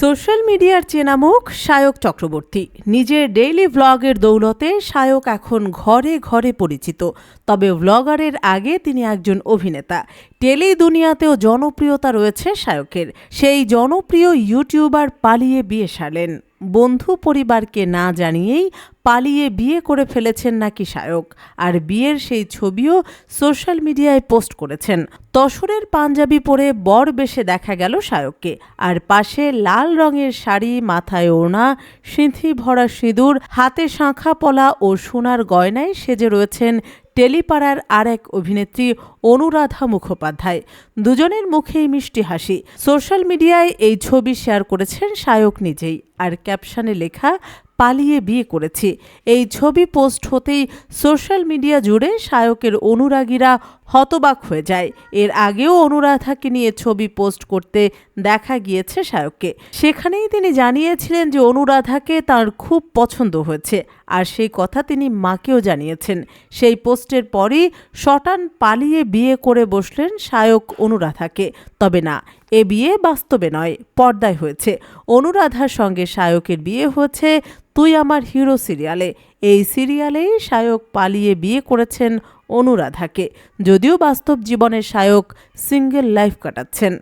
Social মিডিয়ার চেনা মুখ সায়ক চক্রবর্তী। নিজের ডেইলি ভ্লগের দৌলতে সায়ক এখন ঘরে ঘরে পরিচিত। তবে ভ্লগারের আগে তিনি একজন অভিনেতা। টেলি দুনিয়াতেও জনপ্রিয়তা রয়েছে সায়কের সেই জনপ্রিয় ইউটিউবার পালিয়ে বিয়ে সারলেন বন্ধু পরিবারকে না জানিয়েই পালিয়ে বিয়ে করে ফেলেছেন নাকি সায়ক আর বিয়ের সেই ছবিও সোশ্যাল মিডিয়ায় পোস্ট করেছেন। তসরের পাঞ্জাবি পরে বর বেশে দেখা গেল সায়ককে আর পাশে লাল রঙের শাড়ি, মাথায় ওড়না, সিঁথি ভরা সিঁদুর, হাতে শাঁখা পলা ও সোনার গয়নায় সেজে রয়েছেন টেলিপাড়ার আর এক অভিনেত্রী অনুরাধা মুখোপাধ্যায়। দুজনের মুখেই মিষ্টি হাসি। সোশ্যাল মিডিয়ায় এই ছবি শেয়ার করেছেন সায়ক নিজেই। আর ক্যাপশনে লেখা, পালিয়ে বিয়ে করেছি। এই ছবি পোস্ট হতেই সোশ্যাল মিডিয়া জুড়ে সায়কের অনুরাগীরা হতবাক হয়ে যায়। এর আগেও অনুরাধাকে নিয়ে ছবি পোস্ট করতে দেখা গিয়েছে সায়ককে সেখানেই তিনি জানিয়েছিলেন যে অনুরাধাকে তার খুব পছন্দ হয়েছে। আর সেই কথা তিনি মাকেও জানিয়েছেন। সেই পোস্টের পরই শটান পালিয়ে বিয়ে করে বসলেন সায়ক অনুরাধাকে। তবে না, এ বিয়ে বাস্তবে নয়, পর্দায় হয়েছে। অনুরাধার সঙ্গে সায়কের বিয়ে হয়েছে তুই আমার হিরো সিরিয়ালে। এই সিরিয়ালেই সায়ক পালিয়ে বিয়ে করেছেন অনুরাধাকে যদিও বাস্তব জীবনে সায়ক সিঙ্গেল লাইফ কাটাচ্ছেন।